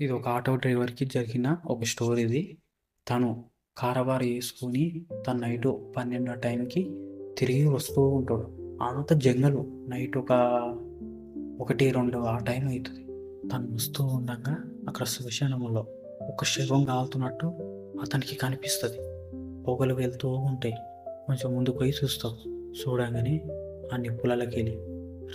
ఇది ఒక ఆటో డ్రైవర్కి జరిగిన ఒక స్టోరీ ఇది. తను కారబార్ వేసుకొని తను నైట్ పన్నెండు టైంకి తిరిగి వస్తూ ఉంటాడు. అంత జంగలు. నైట్ ఒక ఒకటి రెండు ఆ టైం అవుతుంది. తను వస్తూ ఉండగా అక్కడ శ్మశానంలో ఒక శవం కాలుతున్నట్టు అతనికి కనిపిస్తుంది. పొగలు వెళ్తూ ఉంటాయి కొంచెం ముందుకు పోయి చూస్తావు చూడగానే ఆ నిప్పులకి వెళ్ళి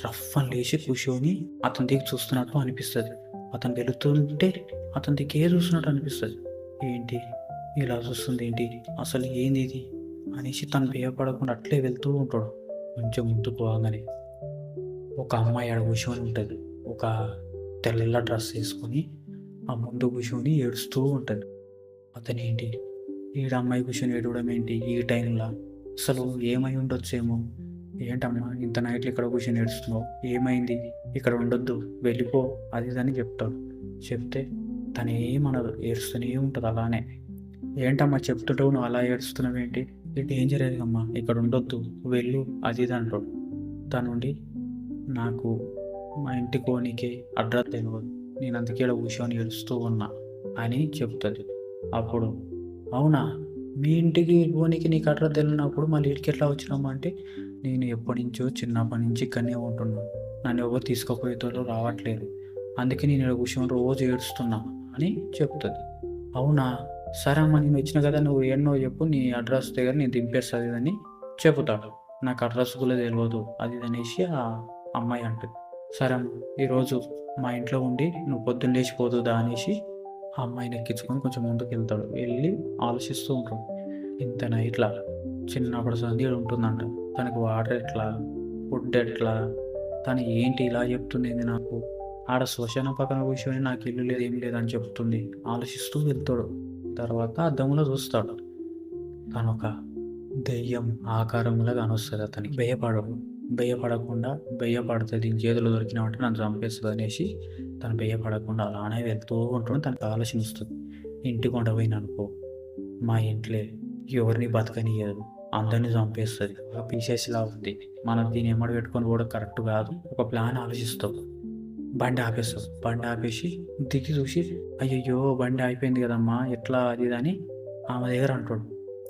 రఫ్ అని లేచి కూర్చొని అతని దిగి చూస్తున్నట్టు అనిపిస్తుంది. అతను వెళుతుంటే అతని దిక్కే చూస్తున్నట్టు అనిపిస్తుంది? ఏంటి? ఇలా చూస్తుంది ఏంటి? అసలు ఏంది ఇది అనేసి తను భయపడకుండా అట్లే వెళ్తూ ఉంటాడు. కొంచెం ముందుకు పోగానే ఒక అమ్మాయి ఆడ కూర్చొని ఉంటుంది. ఒక తెల్ల డ్రెస్ వేసుకొని ఆ ముందు కూర్చొని ఏడుస్తూ ఉంటుంది. అతను ఏంటి ఈడ అమ్మాయి కూర్చొని ఏడవడం ఏంటి? ఈ టైంలో? అసలు ఏమై ఉండొచ్చేమో? ఏంటమ్మా ఇంత నైట్లు ఇక్కడ కూర్చొని ఏడుస్తున్నావు? ఏమైంది? ఇక్కడ ఉండొద్దు వెళ్ళిపో అది ఇది అని చెప్తాడు. చెప్తే తను ఏమనదు ఏడుస్తూనే ఉంటుంది అలానే. ఏంటమ్మా చెప్తుంటావు నువ్వు అలా ఏడుస్తున్నావు ఏంటి? ఇది ఏం అమ్మా? ఇక్కడ ఉండొద్దు వెళ్ళు అది ఇది అంటాడు. తనుండి నాకు మా ఇంటి కోనికి అడ్రస్ తెలియదు నేను అందుకే ఈడ కూర్చొని ఏడుస్తూ ఉన్నా అని చెప్తుంది. అప్పుడు అవునా? మీ ఇంటికి పోనీకి నీకు అడ్రస్ తెలియనప్పుడు మళ్ళీ ఇంటికి ఎట్లా వచ్చినాము అంటే నేను ఎప్పటి నుంచో చిన్నప్పటి నుంచి ఇక్కడనే ఉంటున్నాను నన్ను ఎవరు తీసుకుపోయేటోళ్ళు రావట్లేదు. అందుకే నేను ఇక్కడ కూర్చొని రోజు ఏడుస్తున్నా అని చెప్తుంది. అవునా? సరే అమ్మ నేను వచ్చిన కదా నువ్వు ఎన్నో చెప్పు నీ అడ్రస్ దగ్గర నేను దింపేస్తుంది అని చెబుతాడు. నాకు అడ్రస్ కూడా తెలియదు అది అనేసి ఆ అమ్మాయి అంటుంది. సరే ఈరోజు మా ఇంట్లో ఉండి నువ్వు పొద్దున్న లేచిపోతుందా అనేసి ఆ అమ్మాయిని ఎక్కించుకొని కొంచెం ముందుకు వెళ్తాడు. వెళ్ళి ఆలోచిస్తూ ఉంటాడు. ఇంతనా ఇట్లా చిన్నప్పుడు సంధి ఉంటుందంట. తనకు వాటర్ ఎట్లా ఫుడ్ ఎట్లా తను ఏంటి ఇలా చెప్తుంది నాకు. ఆడ శ్మశానం పక్కన కూర్చొని నాకు ఇల్లు లేదు ఏం లేదు అని చెప్తుంది. ఆలోచిస్తూ వెళ్తాడు. తర్వాత అద్దంలో చూస్తాడు. తను ఒక దెయ్యం ఆకారంలో కానొస్తుంది అతనికి. భయపడవు భయపడకుండా భయపడుతుంది చేతులు దొరికిన దొరికినామంటే నన్ను చంపేస్తుంది అనేసి తను భయపడకుండా అలానే వెళ్తూ ఉంటాడు తనకు ఆలోచన వస్తుంది. ఇంటికి ఉండబోయిన అనుకో మా ఇంట్లో ఎవరిని బతకనియదు అందరినీ చంపేస్తుంది. ఒక పీసెస్లా ఉంది. మనం దీన్ని ఎమ్మడి పెట్టుకొని కూడా కరెక్ట్ కాదు. ఒక ప్లాన్ ఆలోచిస్తావు బండి ఆపేస్తాం. బండి ఆపేసి దిగి చూసి అయ్యయ్యో బండి అయిపోయింది కదమ్మా ఎట్లా అది ఇది అని ఆమె దగ్గర అంటాడు.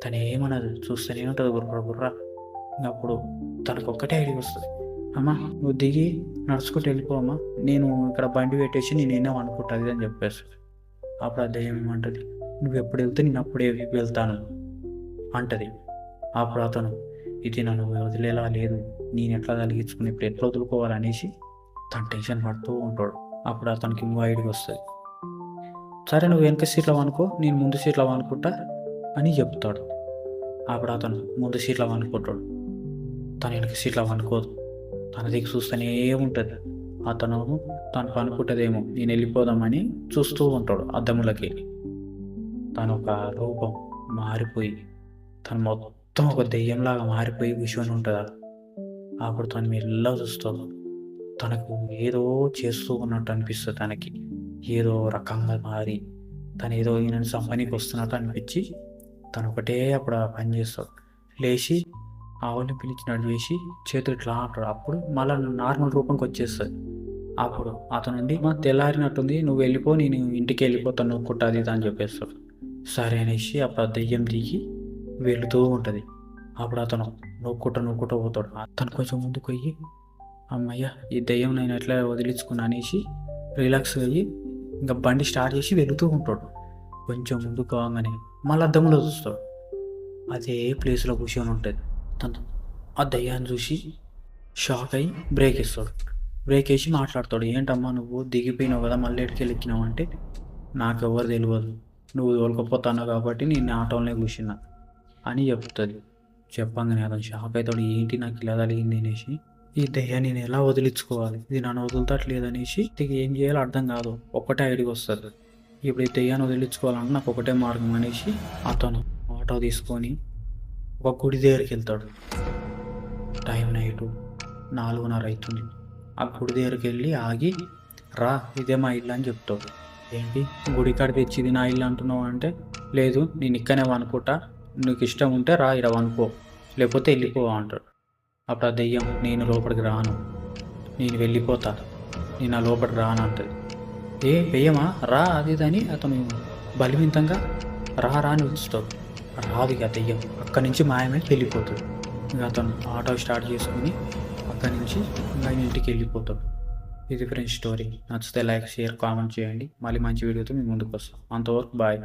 తను ఏమన్నది చూస్తూనే ఉంటుంది బుర్ర బుర్ర. అప్పుడు తనకు ఒక్కటే ఐడియా వస్తుంది. అమ్మా నువ్వు దిగి నడుచుకుంటూ వెళ్ళిపోమ్మా నేను ఇక్కడ బండి పెట్టేసి నేను ఏమో అనుకుంటుంది అని చెప్పేస్తుంది. అప్పుడు ఆ దయ్యం ఏమంటుంది నువ్వు ఎప్పుడు వెళ్తే నేను అప్పుడే వెళ్తాను అంటది. అప్పుడు అతను ఇది నన్ను వదిలేలా లేదు. నేను ఎట్లా కలిగించుకుని ఇప్పుడు ఎట్లా వదులుకోవాలనేసి తను టెన్షన్ పడుతూ ఉంటాడు. అప్పుడు అతనికి ఇంకో వస్తుంది. సరే నువ్వు వెనక సీట్లో అనుకో నేను ముందు సీట్లో అనుకుంటా అని చెప్తాడు. అప్పుడు అతను ముందు సీట్లో అనుకుంటాడు తను వెనక సీట్లో అనుకోదు తన దిక్కు చూస్తూనే ఉంటుంది. అతను తనకు అనుకుంటుందేమో నేను వెళ్ళిపోదామని చూస్తూ ఉంటాడు అద్దములకి తను ఒక రూపం మారిపోయి తను మొత్తం ఒక దెయ్యంలాగా మారిపోయి కూర్చొని ఉంటుంది? అప్పుడు తను మెల్లగా చూస్తాడు తనకు ఏదో చేస్తూ ఉన్నట్టు అనిపిస్తుంది తనకి. ఏదో రకంగా మారి తను ఏదో ఈయనని సంపనీకి వస్తున్నట్టు అనిపించి తను ఒకటే అప్పుడు పని చేస్తాడు లేచి ఆవుని పిలిచినట్టు చేసి చేతులు ఇట్లా అంటాడు. అప్పుడు మళ్ళీ నార్మల్ రూపంకి వచ్చేస్తుంది. అప్పుడు అతను నుండి మా తెల్లారినట్టుంది నువ్వు వెళ్ళిపో నేను ఇంటికి వెళ్ళిపోతాను కుట్టాది అని చెప్పేస్తాడు. సరే అనేసి అప్పుడు దెయ్యం దిగి వెళుతూ ఉంటుంది. అప్పుడు అతను నొక్కుట నొక్కుంటూ పోతాడు. అతను కొంచెం ముందుకు పోయి అమ్మయ్య ఈ దెయ్యం నేను ఎట్లా వదిలించుకున్నా అనేసి రిలాక్స్ అయ్యి ఇంకా బండి స్టార్ట్ చేసి వెళుతూ ఉంటాడు. కొంచెం ముందుకు పోగానే మళ్ళీ అద్దంలో చూస్తాడు. అదే ప్లేస్లో కూర్చొని ఉంటుంది. తను ఆ దయ్యాన్ని చూసి షాక్ అయ్యి బ్రేక్ ఇస్తాడు బ్రేక్ వేసి మాట్లాడతాడు ఏంటమ్మా నువ్వు దిగిపోయినావు కదా మళ్ళీ ఎక్కడికి వెళ్ళినావు? అంటే నాకు ఎవరు తెలియదు నువ్వు తోలుకపోతాను కాబట్టి నేను ఆటోలోనే కూర్చున్నా. అని చెప్తుంది. చెప్పంగానే అతను షాక్ అవుతాడు ఏంటి నాకు ఇలా తగిలింది అనేసి ఈ దయ్యాన్ని నేను ఎలా వదిలించుకోవాలి? ఇది నన్ను వదులుతట్లేదు అనేసి ఏం చేయాలో అర్థం కాదు. ఒక్కటే ఐడికి వస్తుంది. ఇప్పుడు ఈ దయ్యాన్ని వదిలించుకోవాలంటే నాకు ఒకటే మార్గం అనేసి అతను ఆటో తీసుకొని ఒక గుడి దగ్గరికి వెళ్తాడు. టైం నైటు నాలుగున్నర అవుతుంది. ఆ గుడి దగ్గరికి వెళ్ళి ఆగి రా ఇదే మా ఇల్లు అని చెప్తాడు. ఏంటి? గుడి కాడ తెచ్చింది నా ఇల్లు అంటున్నావు అంటే లేదు నేను ఇక్కనే అనుకుంటా నీకు ఇష్టం ఉంటే రా ఇలా అనుకో. లేకపోతే వెళ్ళిపో అంటాడు. అప్పుడు ఆ దెయ్యం నేను లోపలికి రాను. నేను వెళ్ళిపోతా. నేను ఆ లోపలికి రాను అంటది. ఏ వెయ్యమా? రా అది అని అతను బలవంతంగా రా రా అని ఉంచుతాడు రాదు ఇక దెయ్యం. అక్కడి నుంచి మాయమే వెళ్ళిపోతాడు. ఇక అతను ఆటో స్టార్ట్ చేసుకుని అక్కడి నుంచి ఆయన ఇంటికి వెళ్ళిపోతాడు. ఇది ఫ్రెండ్స్ స్టోరీ. నచ్చితే లైక్ షేర్ కామెంట్ చేయండి. మళ్ళీ మంచి వీడియోతో మీ ముందుకు వస్తాం. అంతవరకు బాయ్